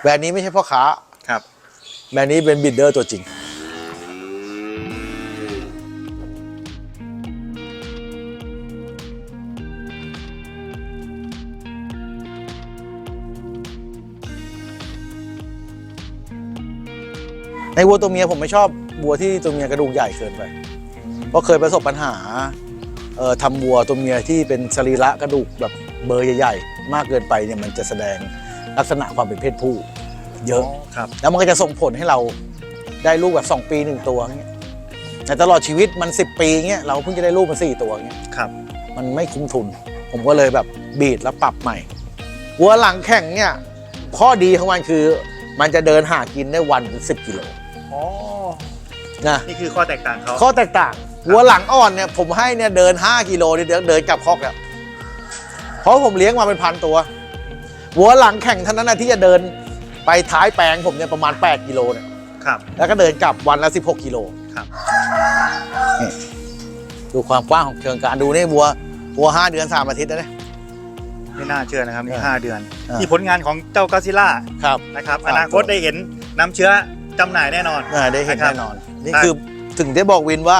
แบรนด์นี้ไม่ใช่พ่อค้า ครับ แบรนด์นี้เป็นบิดเดอร์ตัวจริง ในวัวตัวเมียผมไม่ชอบวัวที่ตัวเมียกระดูกใหญ่เกินไป เพราะเคยประสบปัญหาเอ่อทำวัวตัวเมียที่เป็นสรีระกระดูกแบบเบอร์ใหญ่ ๆ มากเกินไปเนี่ยมันจะแสดง ลักษณะความเป็นเพศผู้ เยอะครับ แล้วมันก็จะส่งผลให้เราได้ลูกแบบ 2 ปี 1 ตัวเงี้ยแต่ตลอดชีวิตมัน 10 ปีเงี้ยเราเพิ่งจะได้ลูกมา4ตัวเงี้ยครับ มันไม่คุ้มทุน ผมก็เลยแบบบีดแล้วปรับใหม่วัวหลังแข่งเนี่ยข้อดีของมันคือมันจะเดินหากินได้วันเป็นสิบกิโลอ๋อนะนี่คือข้อแตกต่างเขาข้อแตกต่างวัวหลังอ่อนเนี่ยผมให้เนี่ยเดิน 5 กิโลเนี่ยเดินเดินกลับคอกแล้วเพราะผมเลี้ยงมาเป็นพันตัว วัวหลังแข่งเท่านั้นนะที่จะเดินไปท้ายแปลงผมเนี่ยประมาณ 8 กิโลเนี่ยครับ แล้วก็เดินกลับวันละ 16 กิโลครับนี่ดูความกว้างของเชิงการดูนี่วัววัว5เดือน3อาทิตย์นะเนี่ย ไม่น่าเชื่อนะครับนี่เออห้าเดือนเออ นี่ผลงานของเจ้ากาซิล่าครับ นะครับครัอบนาคตได้เห็นน้ำเชื้อจำหน่ายแน่นอน อ่าได้เห็นนะครับแน่นอน นี่ได้คือถึงได้บอกวินว่า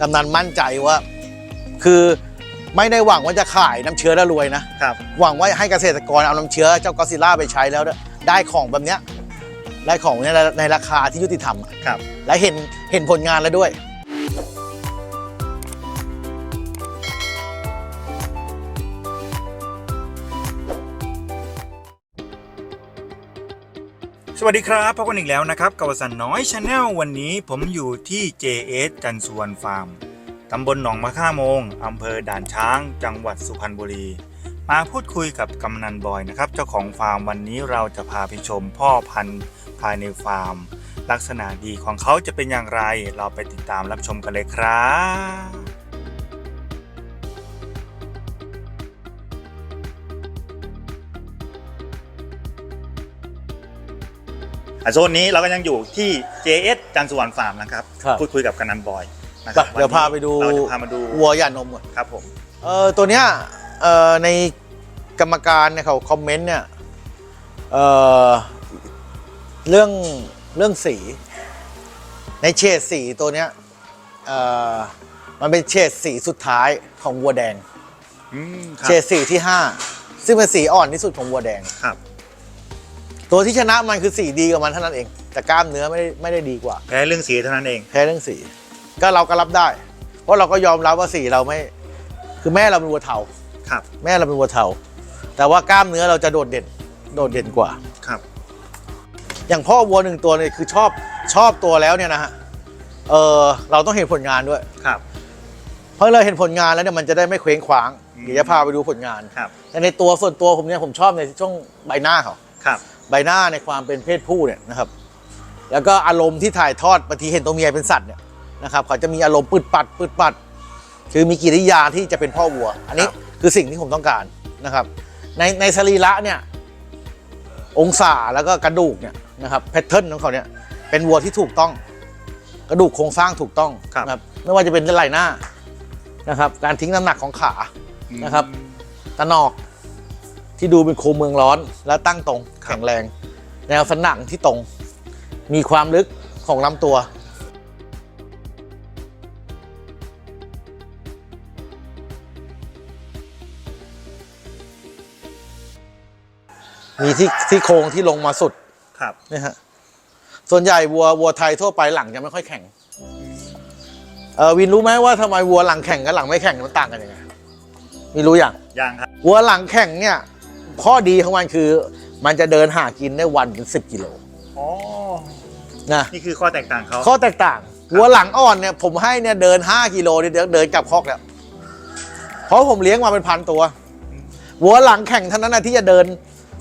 กำนันมั่นใจว่า คือ ไม่ได้หวังว่าจะขายน้ำเชื้อแล้วรวยนะ ครับ หวังว่าให้เกษตรกรเอาน้ำเชื้อเจ้ากอซิล่าไปใช้แล้วเนี่ยได้ของแบบเนี้ยได้ของเนี่ยในราคาที่ยุติธรรมอะครับ และเห็นเห็นผลงานแล้วด้วย สวัสดีครับพบกันอีกแล้วนะครับกับวสันต์น้อยชาแนลวันนี้ผมอยู่ที่ JS จันทร์สุวรรณฟาร์ม ตำบลหนองมะค่าโมงอำเภอด่านช้าง จังหวัดสุพรรณบุรี มาพูดคุยกับกำนันบอยนะครับ เจ้าของฟาร์มวันนี้เราจะพาไปชมพ่อพันธุ์ภายในฟาร์ม ลักษณะดีของเขาจะเป็นอย่างไร เราไปติดตามรับชมกันเลยครับอะโซนนี้เราก็ยังอยู่ที่ JS จันทร์สุวรรณฟาร์มนะครับครับ พูดคุยกับกำนันบอย นะคไปรับเดี๋ยวพาไปดูเราจะพามาดูวัวหย่านมก่อนครับผมเออตัวเนี้ยเออในกรรมการเนี่ยเขาคอมเมนต์เนี่ยเออเรื่องเรื่องสี ในเฉดสีตัวเนี้ยเออมันเป็นเฉดสีสุดท้ายของวัวแดง อืมครัเฉดสีที่5ซึ่งเป็นสีอ่อนที่สุดของวัวแดง ครับตัวที่ชนะมันคือสีดีกว่ามันเท่านั้นเอง แต่กล้ามเนื้อไม่ได้ไม่ได้ดีกว่า แพ้เรื่องสีเท่านั้นเอง แพ้เรื่องสี ก็เราก็รับได้ เพราะเราก็ยอมรับว่าสีเราไม่ คือแม่เราเป็นวัวเทาครับ แม่เราเป็นวัวเทาแต่ว่ากล้ามเนื้อเราจะโดดเด่น โดดเด่นกว่าครับ อย่างพ่อวัวหนึ่งตัวเนี่ยคือชอบชอบตัวแล้วเนี่ยนะฮะเออเราต้องเห็นผลงานด้วยครับ เพราะเราเห็นผลงานแล้วเนี่ยมันจะได้ไม่เคว้งคว้างอืมเดี๋ยวจะพาไปดูผลงานครับ แต่ในตัวส่วนตัวผมเนี่ยผมชอบในช่วงใบหน้าเขาครับ ใบหน้าในความเป็นเพศผู้เนี่ยนะครับ แล้วก็อารมณ์ที่ถ่ายทอดบางทีเห็นตัวเมียเป็นสัตว์เนี่ย นะครับเขาจะมีอารมณ์ปืดปัดปืดปัด คือมีกิริยาที่จะเป็นพ่อวัว อันนี้คือสิ่งที่ผมต้องการนะครับ ในในสรีระเนี่ยองศาแล้วก็กระดูกเนี่ยนะครับแพทเทิร์นของเขาเนี่ยเป็นวัวที่ถูกต้อง กระดูกโครงสร้างถูกต้องครับนะครับไม่ว่าจะเป็นไหล่หน้านะครับการทิ้งน้ำหนักของขานะครับตะนอกที่ดูเป็นโครงเมืองร้อนและตั้งตรงครับแข็งแรง แนวสันหนังที่ตรง มีความลึกของลำตัว มีที่ที่โครงที่ลงมาสุดครับนะฮะส่วนใหญ่วัววัวไทยทั่วไปหลังจะไม่ค่อยแข็งเออวินรู้ไหมว่าทำไมวัวหลังแข็งกับหลังไม่แข็งมันต่างกันยังไงมีรู้อย่างยังครับวัวหลังแข่งเนี่ย ข้อดีของมันคือ มันจะเดินหากินได้วันเป็นสิบกิโลอ๋อนะนี่คือข้อแตกต่างเขาข้อแตกต่างวัวหลังอ่อนเนี่ยผมให้เนี่ยเดิน5กิโลเนี่ยเดินเดินกลับคอกแล้วเพราะผมเลี้ยงมาเป็นพันตัววัวหลังแข่งเท่านั้นนะที่จะเดิน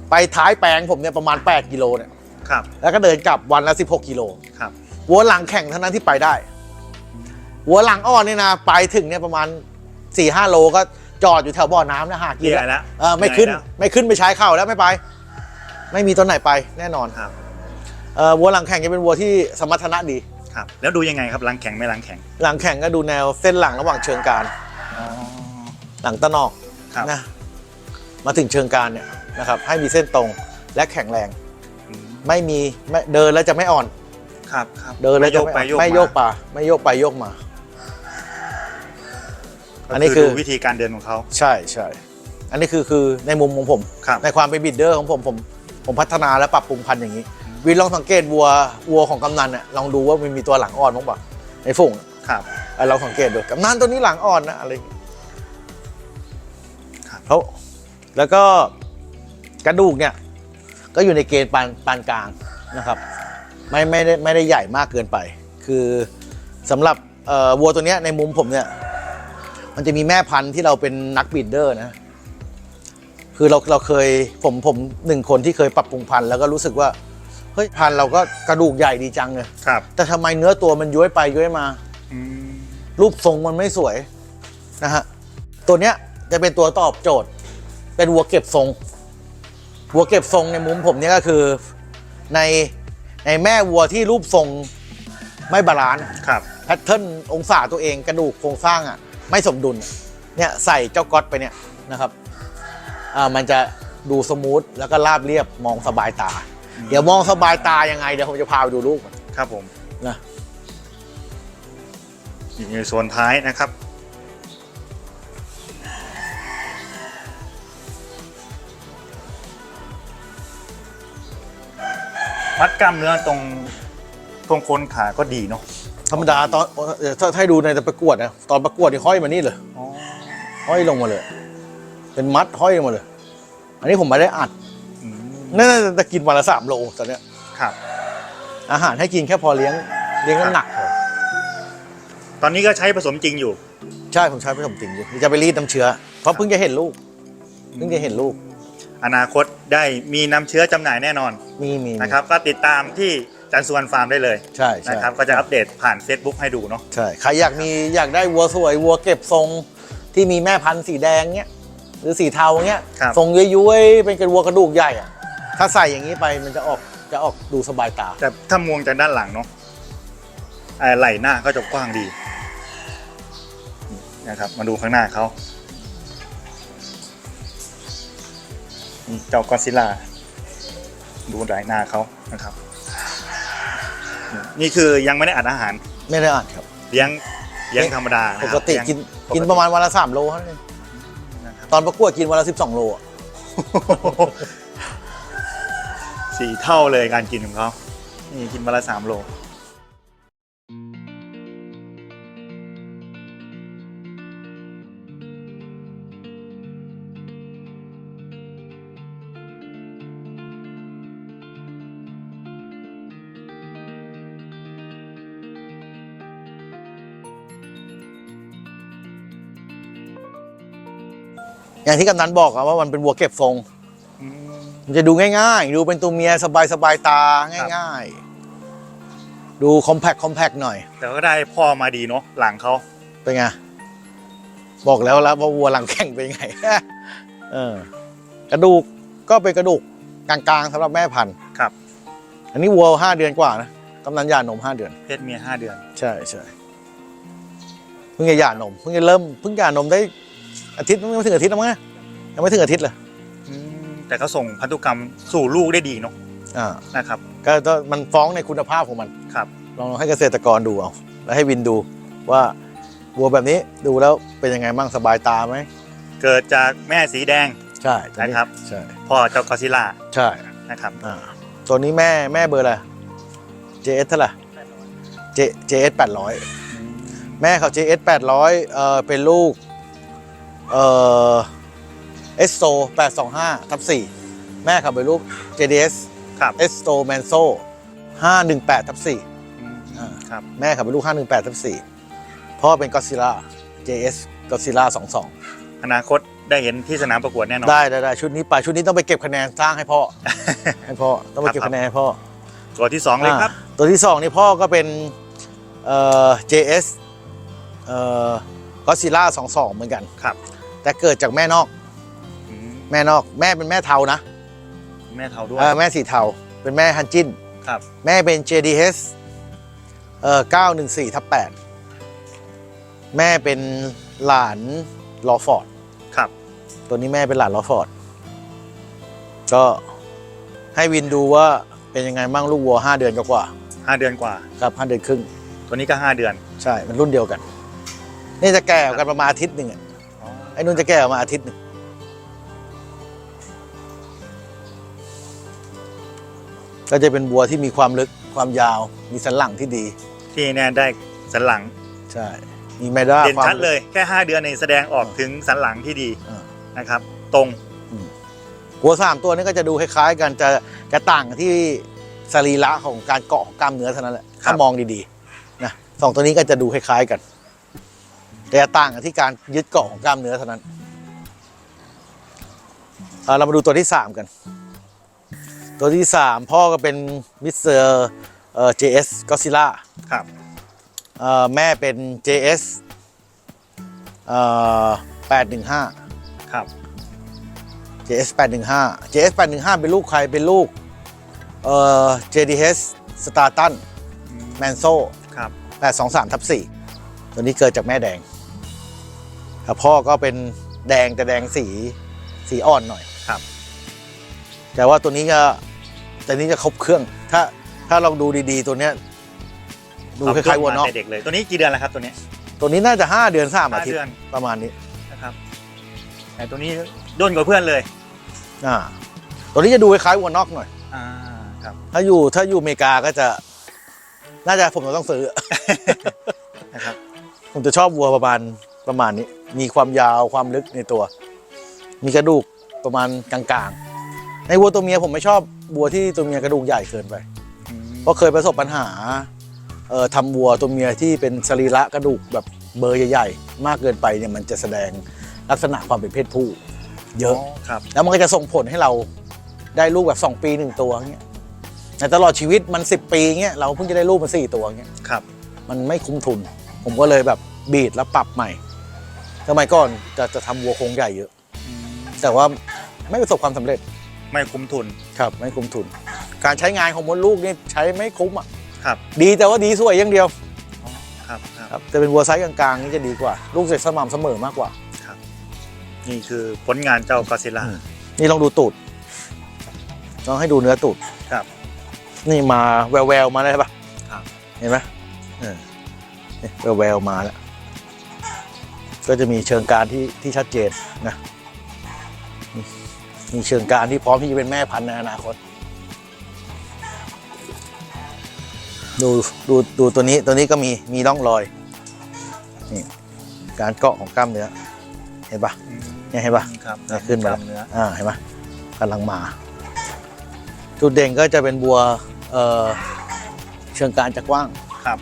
ไปท้ายแปลงผมเนี่ยประมาณ 8 กิโลเนี่ยครับ แล้วก็เดินกลับวันละ 16 กิโลครับวัวหลังแข่งเท่านั้นที่ไปได้วัวหลังอ่อนเนี่ยนะไปถึงเนี่ยประมาณ4ี่ห้าโลก็จอดอยู่แถวบ่อน้ำนะหาเหกินนื่แล้อยวแล้วเออไม่ขึ้นเหอยแล้วไม่ขึ้นไปใช้เข่าแล้วไม่ไป ไม่มีตัวไหนไปแน่นอนครับเออวัวหลังแข่งจะเป็นวัวที่สมรรถนะดีครับ แล้วดูยังไงครับหลังแข็งไม่หลังแข็งหลังแข่งก็ดูแนวเส้นหลังระหว่างเชิงกรารอ๋อหลังตะนอกครับนะมาถึงเชิงกรารเนี่ย นะครับให้มีเส้นตรงและแข็งแรงอืมไม่มีไม่เดินแล้วจะไม่อ่อน ครับครับเดินแล้วไม่โยจะกไปไม่โยกไม่มาโยกป่าไม่โยกไปโยกมา อัอันนนี้นี้คืคืออวิธีการเดินของเขาใช่ใช่อันนี้คือคือในมุมของผมครับในความเป็นบิดเดอร์ของผมผมผมพัฒนาและปรับปรุงพันธุ์อย่างนี้วินลองสังเกตวัววัวของกำนันเนี่ยลองดูว่ามันมีตัวหลังอ่อนบ้างเปล่าในฝูงครับอะเราสังเกตดูกำนันตัวนี้หลังอ่อนนะอะไรอย่างเงี้ยครับเขาแล้วก็ กระดูกเนี่ยก็อยู่ในเกณฑ์ปานปานกลางนะครับไม่ไม่ได้ไม่ได้ใหญ่มากเกินไป คือสำหรับเอ่อวัวตัวเนี้ยในมุมผมเนี่ยมันจะมีแม่พันธุ์ที่เราเป็นนักบีดเดอร์นะคือเราเราเคยผมผมหนึ่งคนที่เคยปรับปรุงพันธุ์แล้วก็รู้สึกว่าเฮ้ยพันธุ์เราก็กระดูกใหญ่ดีจังเลยครับ แต่ทำไมเนื้อตัวมันย้วยไปย้วยมาอืมรูปทรงมันไม่สวยนะฮะตัวเนี้ยจะเป็นตัวตอบโจทย์ เป็นวัวเก็บทรง วัวเก็บทรงในมุมผมเนี่ยก็คือในในแม่วัวที่รูปทรงไม่บาลานซ์ครับแพทเทิร์นองศาตัวเองกระดูกโครงสร้างอะไม่สมดุลเนี่ยใส่เจ้าก๊อตไปเนี่ยนะครับอ่ามันจะดูสมูทแล้วก็ราบเรียบมองสบายตา เดี๋ยวมองสบายตายังไงเดี๋ยวผมจะพาไปดูรูปก่อนครับผมนะอยู่ในโซนท้ายนะครับ มัดกล้ามเนื้อตรงตรงโคนขาก็ดีเนาะธรรมดาตอนเอ่อถ้าถ้าให้ดูในประกวดนะตอนประกวดนี่ห้อยมานี่เลยอ๋อห้อยลงมาเลย เป็นมัดห้อยลงมาเลย อันนี้ผมไม่ได้อัดอืมน่าจะกินวันละสามโลตอนเนี้ยครับ อาหารให้กินแค่พอเลี้ยงเลี้ยงน้ำหนักพอตอนนี้ก็ใช้ผสมจริงอยู่ ใช่ผมใช้ผสมจริงอยู่จะไปรีดน้ำเชื้อเพราะเพิ่งจะเห็นลูกเพิ่งจะเห็นลูก อนาคตได้มีน้ำเชื้อจำหน่ายแน่นอนมีมีนะครับ ก็ติดตามที่จันทร์สุวรรณฟาร์มได้เลยใช่ใช่นะครับ ก็จะอัปเดตผ่าน Facebook ให้ดูเนาะ ใช่ใครอยากมีอยากได้วัวสวยวัวเก็บทรงที่มีแม่พันธุ์สีแดงเนี้ยหรือสีเทาเนี้ยครับ ทรงย้วยๆเป็นกระวัวกระดูกใหญ่อะถ้าใส่อย่างนี้ไปมันจะออกจะออกดูสบายตา แต่ถ้ามองจากด้านหลังเนาะไอ้ไหล่หน้าก็จะกว้างดีนี่นะครับ มาดูข้างหน้าเขา เจ้ากอดซิลล่าดูไหล่หน้าเขานะครับนี่นี่คือยังไม่ได้อัดอาหารไม่ได้อ่านครับ เลี้ยงเลี้ยงธรรมดานะปคกรับติเลี้ยงกินปกินประมาณวันละสามโลเท่านั้นเองนะครับตอนประกวดกินวันละสิบสองโลอะสี่เท่าเลยการกินของเขานี่กินวันละสามโล อย่างที่กำนันบอกอะว่ามันเป็นวัวเก็บทรง อืม มันจะดูง่ายๆ ดูเป็นตัวเมียสบายๆตาง่ายๆ ดูคอมแพคคอมแพคหน่อย แต่ก็ได้พ่อมาดีเนาะหลังเขาเป็นไง บอกแล้วแล้วว่าวัวหลังแข่งเป็นไง เออกระดูกก็เป็นกระดูกกลางๆสำหรับแม่พันธุ์ครับ อันนี้วัวห้าเดือนกว่านะกำนันหย่านมห้าเดือน เพศเมียห้าเดือน ใช่ใช่เพิ่งจะหย่านมเพิ่งจะเริ่มเพิ่งหย่านมได้อาทิตย์ยังไม่ถึงอาทิตย์นะมั้ง ยังไม่ถึงอาทิตย์เลยอืมแต่ก็ส่งพันธุกรรมสู่ลูกได้ดีเนาะอ่านะครับก็ก็มันฟ้องในคุณภาพของมันครับลองให้เกษตรกรดูเอาแล้วให้วินดูว่าวัวแบบนี้ดูแล้วเป็นยังไงบ้างสบายตาไหมเกิดจากแม่สีแดง ใช่ตัวนะครับ ใช่พ่อเจ้ากอซิลล่าใช่นะครับอ่าตัวนี้แม่แม่เบอร์อะไร JS เท่าไหร่ J JS 800 แม่เขา JS 800เอ่อเป็นลูกเอ่อ SO 825ทับ4แม่เขาเป็นลูก JDS ครับ SO Manso 518ทับ4อืมอ่าครับแม่เขาเป็นลูก518ทับ4พ่อเป็น Godzilla JS Godzilla 22 อนาคตได้เห็นที่สนามประกวดแน่นอนได้ได้ได้ชุดนี้ไปชุดนี้ต้องไปเก็บคะแนนสร้างให้พ่อให้พ่อต้องไปเก็บครับคะแนนให้พ่อตัวที่สองเลยครับอ่าตัวที่สองนี่พ่อก็เป็นเอ่อ JS เอ่อ Godzilla 22 เหมือนกันครับ แต่เกิดจากแม่นอกอืม แม่นอกแม่เป็นแม่เทานะแม่เทาด้วย เออแม่สีเทา เป็นแม่ฮันจินครับ แม่เป็น JDS เอ่อ914ทับ8แม่เป็นหลานลอฟอร์ดครับ ตัวนี้แม่เป็นหลานลอฟอร์ดก็ให้วินดูว่าเป็นยังไงบ้างลูกวัวห้าเดือนกว่าห้าเดือนกว่า ๆครับห้าเดือนครึ่ง ตัวนี้ก็ห้าเดือนใช่ มันรุ่นเดียวกัน นี่จะแก่กว่ากันประมาณอาทิตย์หนึ่งอะไอ้นุ่นจะแก่กว่ามาอาทิตย์หนึ่ง ก็จะเป็นวัวที่มีความลึกความยาว มีสันหลังที่ดี ที่แน่ได้สันหลังใช่มีแมด้าเด่นความชัดเลย แค่ห้าเดือนเองแสดงออกถึงสันหลังที่ดีอ่านะครับ ตรงวัวสามตัวนี้ก็จะดูคล้ายๆกันจะจะต่างกันที่สรีระของการเกาะของกล้ามเนื้อเท่านั้นแหละถ้ามองดีๆนะสองตัวนี้ก็จะดูคล้ายๆกัน แต่จะต่างกันที่การยึดเกาะของกล้ามเนื้อเท่านั้นเอาเรามาดูตัวที่สามกัน ตัวที่สามพ่อก็เป็นมิสเตอร์เอ่อ JS Godzilla ครับเอ่อแม่เป็น JS เอ่อ815 ครับ JS 815 JS 815เป็นลูกใครเป็นลูกเอ่อ JDH Startan อืมแมนโซครับ823ทับ4ตัวนี้เกิดจากแม่แดงครับพ่อก็เป็นแดงแต่แดงสีสีอ่อนหน่อย ครับ แต่ว่าตัวนี้ก็ ตัวนี้จะครบเครื่อง ถ้าถ้าลองดูดีๆ ตัวเนี้ยดูคล้ายๆวัวนอกมแต่เด็กเลย ตัวนี้กี่เดือนแล้วครับตัวนี้ ตัวนี้น่าจะ 5 เดือน3อาห้าทิตเดืย์อนประมาณนี้นะครับแต่ตัวนี้ด้นกว่าเพื่อนเลยอ่าตัวนี้จะดูคล้ายๆวัวนอกหน่อยอ่าครับ ถ้าอยู่ถ้าอยู่อเมริกาก็จะ น่าจะผมต้องซื้อนะครับผมจะชอบวัวประมาณประมาณนี้ มีความยาวความลึกในตัว มีกระดูกประมาณกลางๆ ในวัวตัวเมียผมไม่ชอบ วัวที่ตัวเมียกระดูกใหญ่เกินไปอืมเพราะเคยประสบปัญหาเอ่อทำวัวตัวเมียที่เป็นสรีระกระดูกแบบเบอร์ใหญ่ๆ มากเกินไปเนี่ยมันจะแสดงลักษณะความเป็นเพศผู้ เยอะ ครับ แล้วมันก็จะส่งผลให้เราได้ลูกแบบ 2 ปีหนึ่งตัวเงี้ยในตลอดชีวิตมัน 10 ปีเงี้ยเราเพิ่งจะได้ลูกมาสี่ตัวเงี้ยครับ มันไม่คุ้มทุน ผมก็เลยแบบบีดแล้วปรับใหม่สมัยก่อนจะจะทำวัวโครงใหญ่เยอะอืมแต่ว่าไม่ประสบความสำเร็จ ไม่คุ้มทุน ครับไม่คุ้มทุน การใช้งานของมดลูกนี่ใช้ไม่คุ้มอะครับ ดีแต่ว่าดีสวยอย่างเดียวอ๋อครับครับครับจะเป็นวัวไซส์กลางๆนี่จะดีกว่า ลูกเสร็จสม่ำเสมอมากกว่า นี่คือผลงานเจ้ากอซิล่า อืม นี่ลองดูตูดลองให้ดูเนื้อตูดครับนี่มาแววๆมาเลยปะครับ เห็นไหมเออเนี่ยแววๆมาแล้วก็จะมีเชิงการที่ที่ชัดเจนนะมี มีเชิงการที่พร้อมที่จะเป็นแม่พันธุ์ในอนาคต ดูดูดูตัวนี้ตัวนี้ก็มีมีร่องรอยนี่การเกาะของกล้ามเนื้อเห็นปะอืมเนี่ยเห็นปะครับเนี่ยขึ้นมากแล้วล้ามเนื้ออ่าเห็นไหมกำลังมา จุดเด่นก็จะเป็นบัวเอ่อเชิงการจะกว้างครับ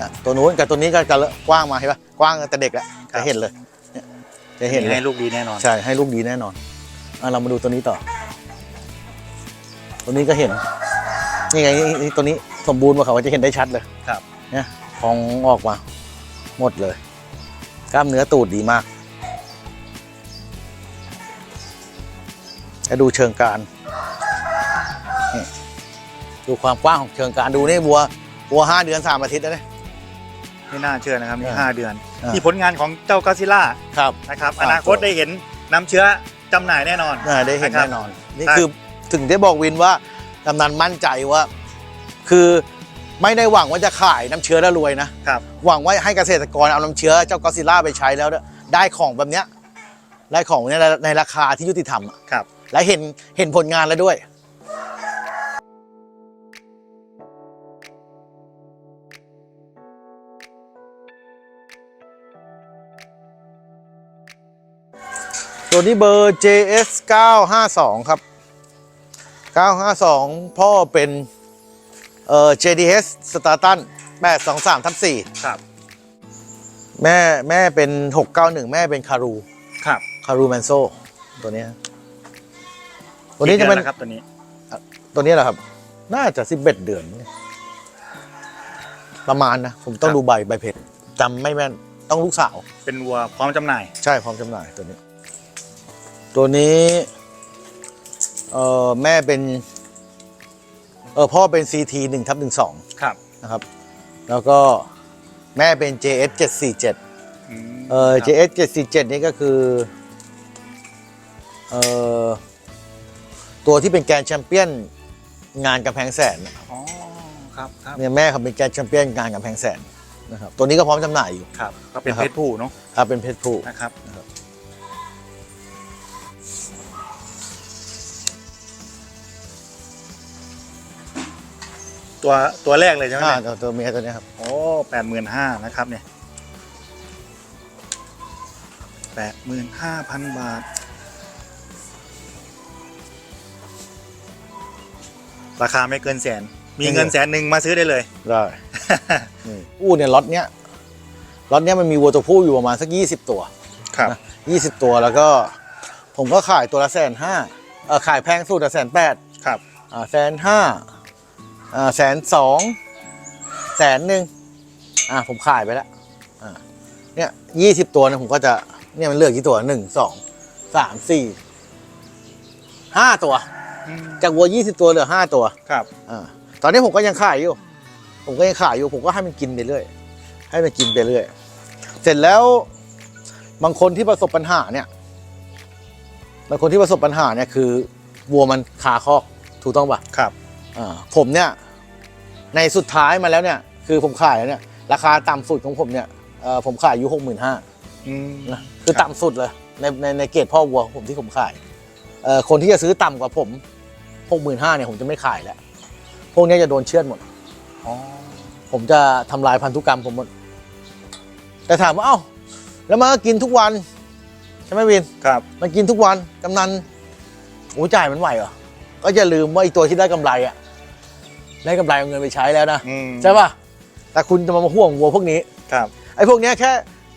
อะตัวนู้นกับตัวนี้ก็จะกว้างมาเห็นปะกว้างตั้งแต่เด็กแล้วครับจะเห็นเลยเนี่ยจะเห็นเลยให้ลูกดีแน่นอน ใช่ให้ลูกดีแน่นอน อะเรามาดูตัวนี้ต่อ ตัวนี้ก็เห็น นี่ไงนี่นี่ตัวนี้สมบูรณ์กว่าเขาก็จะเห็นได้ชัดเลยครับเนี่ยพองออกมา หมดเลย กล้ามเนื้อตูดดีมากแล้วดูเชิงการนี่ดูความกว้างของเชิงการดูนี่บัวบัวห้าเดือนสามอาทิตย์แล้วเนี่ยไม่น่าเชื่อนะครับนี่อ่าห้าเดือนอ่านี่นี่ผลงานของเจ้ากอซิล่าครับนะครับอ่าอนาคตได้เห็นน้ำเชื้อ จำหน่ายแน่นอนอ่าได้เห็นนะครับแน่นอน นี่อะคือถึงได้บอกวินว่ากำนันมั่นใจว่า คือไม่ได้หวังว่าจะขายน้ำเชื้อแล้วรวยนะครับหวังว่าให้เกษตรกรเอาน้ำเชื้อเจ้ากอซิล่าไปใช้แล้วเนี่ยได้ของแบบเนี้ยได้ของเนี่ยในราคาที่ยุติธรรมอะครับ และเห็นเห็นผลงานแล้วด้วย ตัวนี้เบอร์ JS 952 ครับ 952 พ่อเป็นเอ่อ JDS Startan 823ทับ4ครับ แม่แม่เป็น 691 แม่เป็นคารูครับ คารูแมนโซตัวเนี้ยตัวนี้จะเป็นกี่ดือแล้วครับตัวนี้ ตัวนี้แหละครับ น่าจะ 11 เดือนเนี่ยประมาณนะ ผมต้องดูใบใบเพจจำไม่แม่น ต้องลูกสาว เป็นวัวพร้อมจำหน่าย ใช่พร้อมจำหน่ายตัวนี้ ตัวนี้เอ่อแม่เป็นเออพ่อเป็น CT 1ทับ12ครับนะครับ แล้วก็แม่เป็น JS 747มเอ่อครับ JS 747นี่ก็คือเอ่อตัวที่เป็นแกรนด์แชมเปี้ยนงานกำแพงแสนอ๋อครับครับเนี่ยแม่เขาเป็นแกรนด์แชมเปี้ยนงานกำแพงแสนนะครับตัวนี้ก็พร้อมจำหน่ายอยู่ครับก็เป็นนะครับเพชรผู้เนาะครับเป็นเพชรผู้นะครับ ตัวตัวแรกเลยใช่ไหมอ่าเนี่ยตัวตัวเมียตัวเนี้ยครับ โอ้แปดหมื่นห้านะครับเนี่ยแปดหมื่นห้าพันบาท ราคาไม่เกินแสน มีเงินแสนหนึ่งมาซื้อได้เลย ได้นี่อู้เนี่ยล็อตเนี้ยล็อตเนี้ยมันมีวัวตัวผู้อยู่ประมาณสักยี่สิบตัวครับยี่สิบตัวแล้วก็ ผมก็ขายตัวละแสนห้าเออขายแพงสุดอะแสนแปดครับ อ่าแสนห้าอ่า แสนสองแสนหนึ่งอ่าผมขายไปแล้วอ่าเนี่ยยี่สิบตัวเนี่ยผมก็จะเนี่ยมันเหลือกี่ตัวหนึ่งสองสามสี่ห้าตัวจากวัวยี่สิบตัวเหลือห้าตัวครับ อ่าตอนนี้ผมก็ยังขายอยู่ ผมก็ยังขายอยู่ ผมก็ให้มันกินไปเรื่อย ให้มันกินไปเรื่อย เสร็จแล้วบางคนที่ประสบปัญหาเนี่ย บางคนที่ประสบปัญหาเนี่ยคือวัวมันคาคอกถูกต้องปะ ครับอ่า ผมเนี่ย ในสุดท้ายมาแล้วเนี่ย คือผมขายแล้วเนี่ย ราคาต่ำสุดของผมเนี่ยเอ่อผมขายอยู่หกหมื่นห้าอืมนะคือต่ำสุดเลยในในในเกรดพ่อวัวของผมที่ผมขายเอ่อคนที่จะซื้อต่ำกว่าผมหกหมื่นห้าเนี่ยผมจะไม่ขายแล้ว พวกเนี้ยจะโดนเชือดหมดอ๋อผมจะทำลายพันธุกรรมผมหมด แต่ถามว่าเอ้าแล้วมันก็กินทุกวัน ใช่ไหมวิน ครับ มันกินทุกวันกำนันโอ้จ่ายมันไหวเหรอ ก็อย่าลืมว่าไอีตัวที่ได้กำไรอะได้กำไรเอาเงินไปใช้แล้วนะอืมใช่ป่ะแต่คุณจะมาห่วงวัวพวกนี้ ครับ ไอ้พวกเนี้ยแค่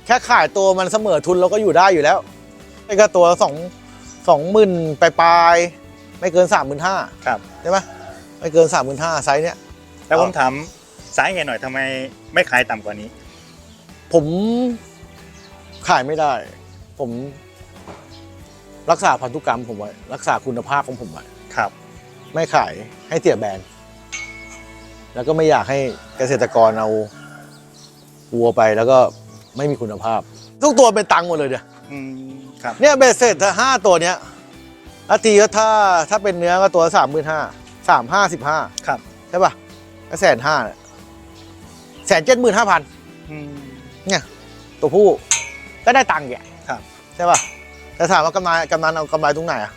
แค่ขายตัวมันเสมอทุนเราก็อยู่ได้อยู่แล้วไอ้ก็ตัวสองสองหมื่นปลายๆไม่เกินสามหมื่นห้าครับ ใช่ไหมไม่เกินสามหมื่นห้าไซส์เนี้ย แล้วผมเอาถามสาเหตุหน่อยทำไมไม่ขายต่ำกว่านี้ ผมขายไม่ได้ ผมรักษาพันธุกรรมผมไว้ รักษาคุณภาพของผมไว้ ครับ ไม่ขายให้เสียแบรนด์แล้วก็ไม่อยากให้เกษตรกรเอาวัวไปแล้วก็ไม่มีคุณภาพ ทุกตัวเป็นตังค์หมดเลยเดียอืมครับเนี่ยเบสเสร็จถ้าห้าตัวเนี้ยอาทีก็ถ้าถ้าเป็นเนื้อก็ตัวสามหมื่นห้าสามห้าสิบห้าครับใช่ป่ะก็แสนห้าแสนเจ็ดหมื่นห้าพันอืมเนี่ย ตัวผู้ก็ได้ตังค์แกครับ ใช่ป่ะแต่ถามว่ากำไรกำนันเอากำไรตรงไหนอะ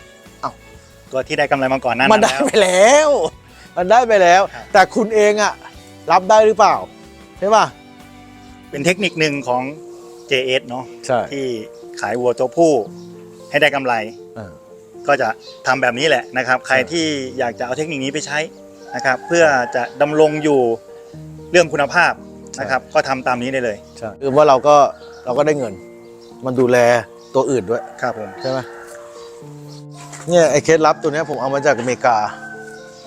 ตัวที่ได้กำไรมาก่อนหนั้านมันได้แล้ว ไปแล้ว มันได้ไปแล้ว ครับ แต่คุณเองอะรับได้หรือเปล่าใช่ป่ะเป็นเทคนิคหนึ่งของ JS เนาะใช่ที่ขายวัวตัวผู้ให้ได้กำไรก็จะทำแบบนี้แหละนะครับ ใครที่อยากจะเอาเทคนิคนี้ไปใช้นะครับ เพื่อจะดำรงอยู่เรื่องคุณภาพนะครับ ก็ทำตามนี้ได้เลยใช่คือว่าเราก็เราก็ได้เงิน มันดูแลตัวอื่นด้วยครับผม ใช่ไหม เนี่ยไอ้เคสลับตัวเนี้ยผมเอามาจากอเมริกา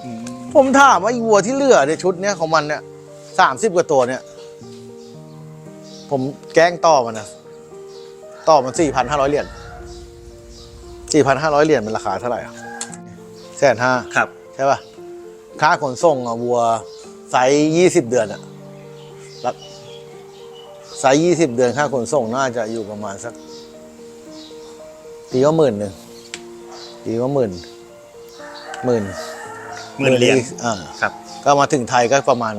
อืมผมถามว่าไอ้วัวที่เหลือในชุดเนี้ยของมันเนี่ยสามสิบกว่าตัวเนี่ย ผมแกล้งต่อมันนะต่อมันสี่พันห้าร้อยเหรียญสี่พันห้าร้อยเหรียญมันราคาเท่าไหร่อะแสนห้าครับ ใช่ป่ะ ค่าขนส่งอะวัวไซส์ยี่สิบเดือนอะรับไซส์ยี่สิบเดือนค่าขนส่งน่าจะอยู่ประมาณสักตีว่าหมื่นหนึ่ง ตีว่าหมื่นหมื่นหมื่นเหรียญอ่าครับ ก็มาถึงไทยก็ประมาณ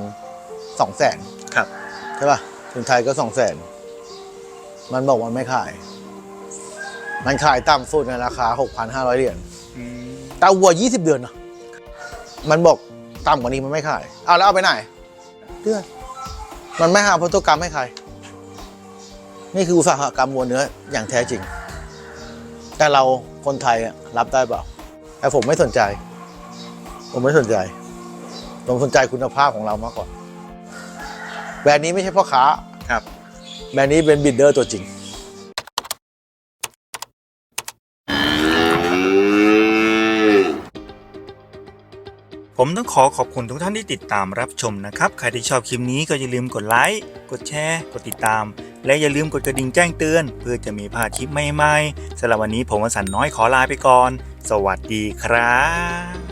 สองแสนครับใช่ป่ะถึงไทยก็สองแสนมันบอกมันไม่ขาย มันขายต่ำสุดในราคาหกพันห้าร้อยเหรียญอืมแต่วัวยี่สิบเดือนนะมันบอกต่ำกว่านี้มันไม่ขายเอาแล้วเอาไปไหนเดือนมันไม่หาพันธุกรรมให้ใครนี่คืออุตสาหกรรมวัวเนื้ออย่างแท้จริง แต่เราคนไทยอะรับได้เปล่าแต่ผมไม่สนใจ ผมไม่สนใจ ผมสนใจคุณภาพของเรามากกว่าแบรนด์นี้ไม่ใช่พ่อค้าครับแบรนด์นี้เป็นบิดเดอร์ตัวจริง ผมต้องขอขอบคุณทุกท่านที่ติดตามรับชมนะครับ ใครที่ชอบคลิปนี้ก็อย่าลืมกดไลค์ กดแชร์ กดติดตาม และอย่าลืมกดกระดิ่งแจ้งเตือน เพื่อจะมีพลาดคลิปใหม่ๆสำหรับวันนี้ผมวสันน้อยขอลาไปก่อน สวัสดีครับ